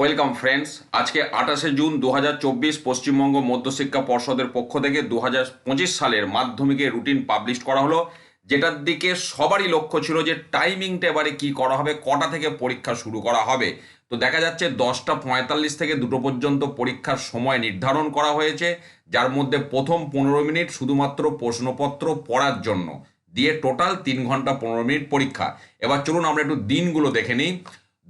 Welcome friends আজকে আঠাশে June দু হাজার চব্বিশ পশ্চিমবঙ্গ মধ্যশিক্ষা পর্ষদের পক্ষ থেকে দু হাজার পঁচিশ সালের মাধ্যমিকের রুটিন পাবলিশ করা হলো, যেটার দিকে সবারই লক্ষ্য ছিল যে টাইমিংটা এবারে কি করা হবে, কটা থেকে পরীক্ষা শুরু করা হবে। তো দেখা যাচ্ছে দশটা পঁয়তাল্লিশ থেকে দুটো পর্যন্ত পরীক্ষার সময় নির্ধারণ করা হয়েছে, যার মধ্যে প্রথম পনেরো মিনিট শুধুমাত্র প্রশ্নপত্র পড়ার জন্য। দিয়ে টোটাল তিন ঘণ্টা পনেরো মিনিট পরীক্ষা। এবার চলুন আমরা একটু দিনগুলো দেখে নিই।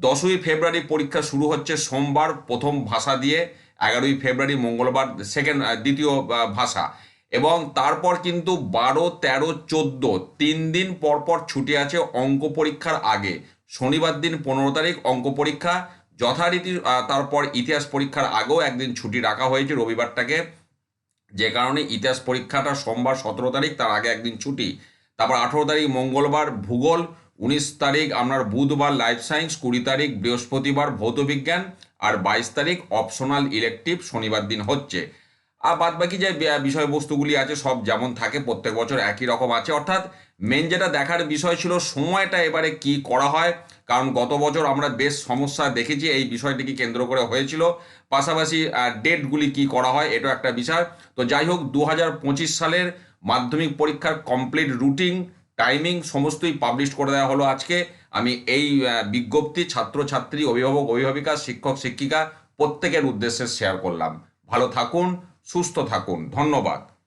দশই ফেব্রুয়ারি পরীক্ষা শুরু হচ্ছে সোমবার, প্রথম ভাষা দিয়ে। এগারোই ফেব্রুয়ারি, মঙ্গলবার সেকেন্ড দ্বিতীয় ভাষা। এবং তারপর কিন্তু বারো, তেরো, চোদ্দ, তিন দিন পর পর ছুটি আছে অঙ্ক পরীক্ষার আগে। শনিবার দিন পনেরো তারিখ অঙ্ক পরীক্ষা। যথারীতি তারপর ইতিহাস পরীক্ষার আগেও একদিন ছুটি রাখা হয়েছে রবিবারটাকে। যে কারণে ইতিহাস পরীক্ষাটা সোমবার সতেরো তারিখ, তার আগে একদিন ছুটি। তারপর আঠেরো তারিখ মঙ্গলবার, ভূগোল। উনিশ তারিখ আপনার বুধবার লাইফ সায়েন্স কুড়ি তারিখ বৃহস্পতিবার ভৌতবিজ্ঞান আর বাইশ তারিখ অপশনাল ইলেকটিভ শনিবার দিন হচ্ছে। আর বাদ বাকি যে বিষয়বস্তুগুলি আছে, সব যেমন থাকে, প্রত্যেক বছর একই রকম আছে। অর্থাৎ মেন যেটা দেখার বিষয় ছিল, সময়টা এবারে কি করা হয়? কারণ গত বছর আমরা বেশ সমস্যা দেখেছি, এই বিষয়টিকে কেন্দ্র করে হয়েছিল। পাশাপাশি ডেটগুলি কি করা হয় এটা একটা বিষয়। তো যাই হোক দু হাজার পঁচিশ সালের মাধ্যমিক পরীক্ষার কমপ্লিট রুটিন টাইমিং সমস্তই পাবলিশ করে দেওয়া হলো আজকে। আমি এই বিজ্ঞপ্তি ছাত্রছাত্রী, অভিভাবক, অভিভাবিকা, শিক্ষক, শিক্ষিকা প্রত্যেকের উদ্দেশ্যে শেয়ার করলাম। ভালো থাকুন, সুস্থ থাকুন। ধন্যবাদ।